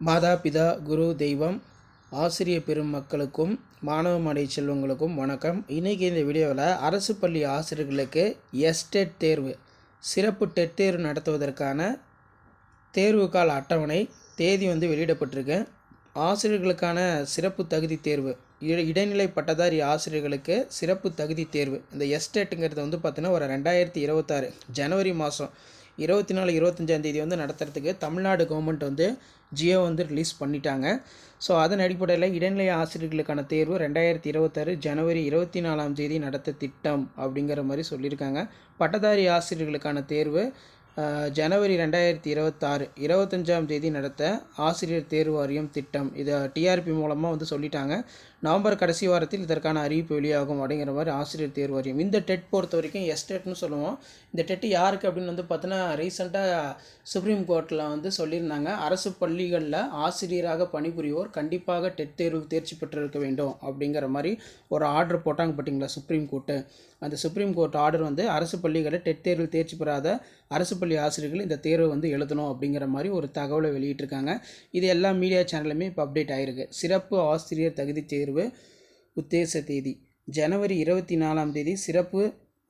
மாதா பிதா குரு தெய்வம் ஆசிரிய பெருமக்களுக்கும் மாணவ மடை செல்வங்களுக்கும் வணக்கம். இன்றைக்கி இந்த வீடியோவில் அரசு பள்ளி ஆசிரியர்களுக்கு எஸ்டெட் தேர்வு சிறப்பு டெட் தேர்வு நடத்துவதற்கான தேர்வு கால அட்டவணை தேதி வந்து வெளியிடப்பட்டிருக்கு. ஆசிரியர்களுக்கான சிறப்பு தகுதி தேர்வு இடைநிலை பட்டதாரி ஆசிரியர்களுக்கு சிறப்பு தகுதி தேர்வு. இந்த எஸ்டேட்டுங்கிறது வந்து பார்த்திங்கன்னா ஒரு ரெண்டாயிரத்தி இருபத்தாறு ஜனவரி மாதம் இருபத்தி நாலு இருபத்தஞ்சாந்தேதி வந்து நடத்துறதுக்கு தமிழ்நாடு கவர்மெண்ட் வந்து ஜியோ வந்து ரிலீஸ் பண்ணிட்டாங்க. ஸோ அதன் அடிப்படையில் இடைநிலை ஆசிரியர்களுக்கான தேர்வு ரெண்டாயிரத்தி இருபத்தாறு ஜனவரி இருபத்தி நாலாம் தேதி நடத்த திட்டம் அப்படிங்கிற மாதிரி சொல்லியிருக்காங்க. பட்டதாரி ஆசிரியர்களுக்கான தேர்வு ஜனவரி ரெண்டாயிரத்தி இருபத்தாறு இருபத்தஞ்சாம் தேதி நடத்த ஆசிரியர் தேர்வு வாரியம் திட்டம். இதை டிஆர்பி மூலமாக வந்து சொல்லிட்டாங்க. நவம்பர் கடைசி வாரத்தில் இதற்கான அறிவிப்பு வெளியாகும் அப்படிங்கிற மாதிரி ஆசிரியர் தேர்வு வாரியம். இந்த டெட் பொறுத்த வரைக்கும் எஸ்டெட்னு சொல்லுவோம். இந்த டெட்டு யாருக்கு அப்படின்னு வந்து பார்த்தோன்னா ரீசெண்டாக சுப்ரீம் கோர்ட்டில் வந்து சொல்லியிருந்தாங்க. அரசு பள்ளிகளில் ஆசிரியராக பணிபுரிவோர் கண்டிப்பாக டெட் தேர்வுக்கு தேர்ச்சி பெற்றிருக்க வேண்டும் அப்படிங்கிற மாதிரி ஒரு ஆர்டர் போட்டாங்க பார்த்தீங்களா சுப்ரீம் கோர்ட்டு அந்த சுப்ரீம் கோர்ட் ஆர்டர் வந்து அரசு பள்ளிகளில் டெட் தேர்வில் தேர்ச்சி பெறாத அரசு பள்ளி ஆசிரியர்கள் இந்த தேர்வை வந்து எழுதணும் அப்படிங்கிற மாதிரி ஒரு தகவலை வெளியிட்டிருக்காங்க. இது எல்லா மீடியா சேனலுமே இப்போ அப்டேட் ஆகிருக்கு சிறப்பு ஆசிரியர் தகுதி தேர்வு உத்தேச தேதி. ஜனவரி இருபத்தி நாலாம் தேதி சிறப்பு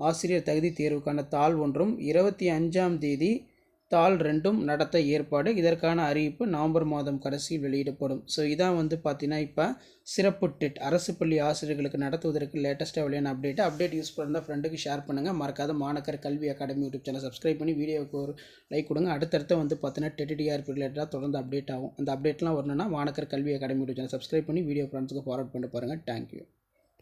ஆசிரியர் தகுதி தேர்வுக்கான தாள் ஒன்றும். இருபத்தி அஞ்சாம் தேதி தாள் ரெண்டும் நடத்த ஏற்பாடு. இதற்கான அறிவிப்பு நவம்பர் மாதம் கடைசியில் வெளியிடப்படும். ஸோ இதான் வந்து பார்த்தீங்கன்னா இப்போ சிறப்பு டெட் அரசு பள்ளி ஆசிரியர்களுக்கு நடத்துவதற்கு லேட்டஸ்ட்டாக வெளியான அப்டேட் அப்டேட் யூஸ் பண்ணால் ஃப்ரெண்டுக்கு ஷேர் பண்ணுங்கள் மறக்காத மாணக்கர் கல்வி அகாடமி யூடியூப் சேனல் சப்ஸ்கிரைப் பண்ணி வீடியோவுக்கு ஒரு லைக் கொடுங்க. அடுத்தடுத்து வந்து பார்த்தீங்கன்னா டெட் டிஆர்பி ரிலேட்டடாக தொடர்ந்து அப்டேட் ஆகும். அந்த அப்டேட்லாம் வரணும்னா மாணக்கர் கல்வி அகாடமி யூடியூப் சேனல் சப்ஸ்கிரைப் பண்ணி வீடியோ ஃப்ரெண்ட்ஸுக்கு ஃபார்வர்ட் பண்ணி பாருங்கள் தேங்க்யூ